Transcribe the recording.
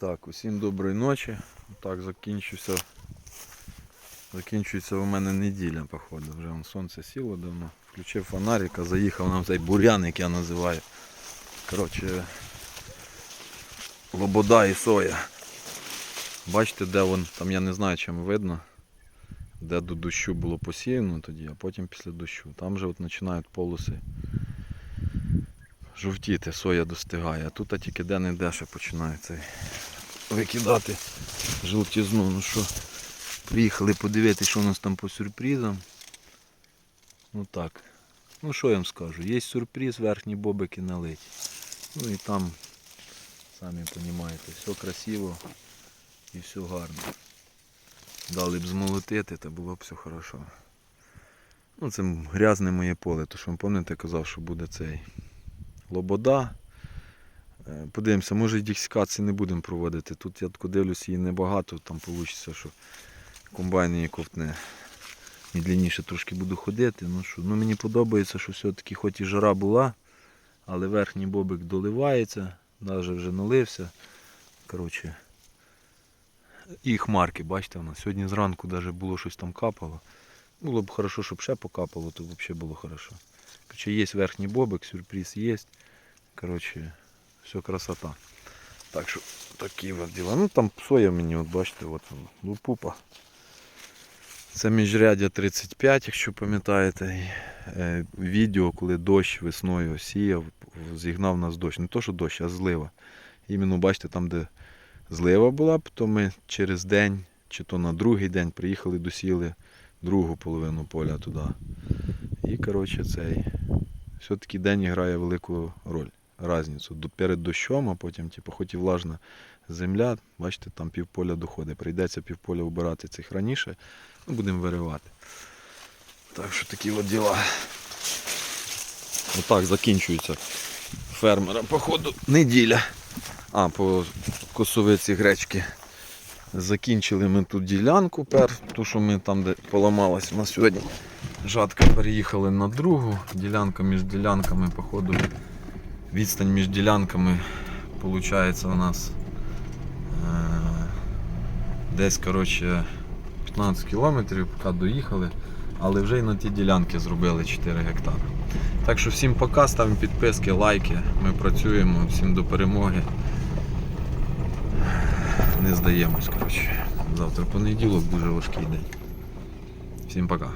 Так, усім доброї ночі. Так, закінчився. Закінчується у мене неділя, походу. Вже вон сонце сіло давно. Включив фонарика, заїхав на цей бур'ян, як я називаю. Коротше, лобода і соя. Бачите, де вон, там я не знаю, чим видно, де до дощу було посіяно тоді, а потім після дощу. Там же от починають полоси жовтіти, соя достигає. А тут а тільки де-не-де ще починає цей викидати жовтізну. Ну що, приїхали подивитися, що у нас там по сюрпризам. Ну так. Ну що я вам скажу, є сюрприз, верхні бобики налиті. Ну і там, самі розумієте, все красиво і все гарно. Дали б змолотити, то було б все хорошо. Ну, це грязне моє поле, то що пам'ятаєте, казав, що буде цей лобода. Е, Подивимося, може діксикації не будемо проводити. Тут я дивлюсь, її небагато, там вийде, що комбайн її ковтне. Мідлініше трошки буду ходити. Ну, що, ну мені подобається, що все-таки хоч і жара була, але верхній бобик доливається, навіть вже налився. Коротше, і хмарки, бачите, у нас сьогодні зранку навіть було щось там капало. Було б хорошо, щоб ще покапало, то взагалі було хорошо. Короче, есть верхний бобик, сюрприз есть. Короче, все красота. Так що такі от діла. Ну там соя мені, от бачите, от лупупа. Це міжрядя 35, якщо пам'ятаєте. Е, Відео, коли дощ весною сіяв, зігнав нас дощ. Не то, що дощ, а злива. Іменно бачите, там, де злива була, то ми через день, чи то на другий день приїхали, досіли другу половину поля туди. І коротше цей. Все-таки день грає велику роль. Разницю. Перед дощом, а потім, типу, хоч і влажна земля, бачите, там півполя доходить. Прийдеться півполя вбирати цих раніше, ну, будемо виривати. Так що такі от діла. Отак закінчується фермера, походу, неділя. А, по косовиці гречки. Закінчили ми тут ділянку, пер, ту, що ми там, де поламалась на сьогодні. Жатка переїхали на другу. Ділянка між ділянками, походу, відстань між ділянками виходить у нас е, десь коротше, 15 кілометрів, поки доїхали, але вже й на ті ділянки зробили 4 гектари. Так що всім пока, ставимо підписки, лайки. Ми працюємо, всім до перемоги. Не здаємось, коротше. Завтра понеділок, дуже важкий день. Всім пока.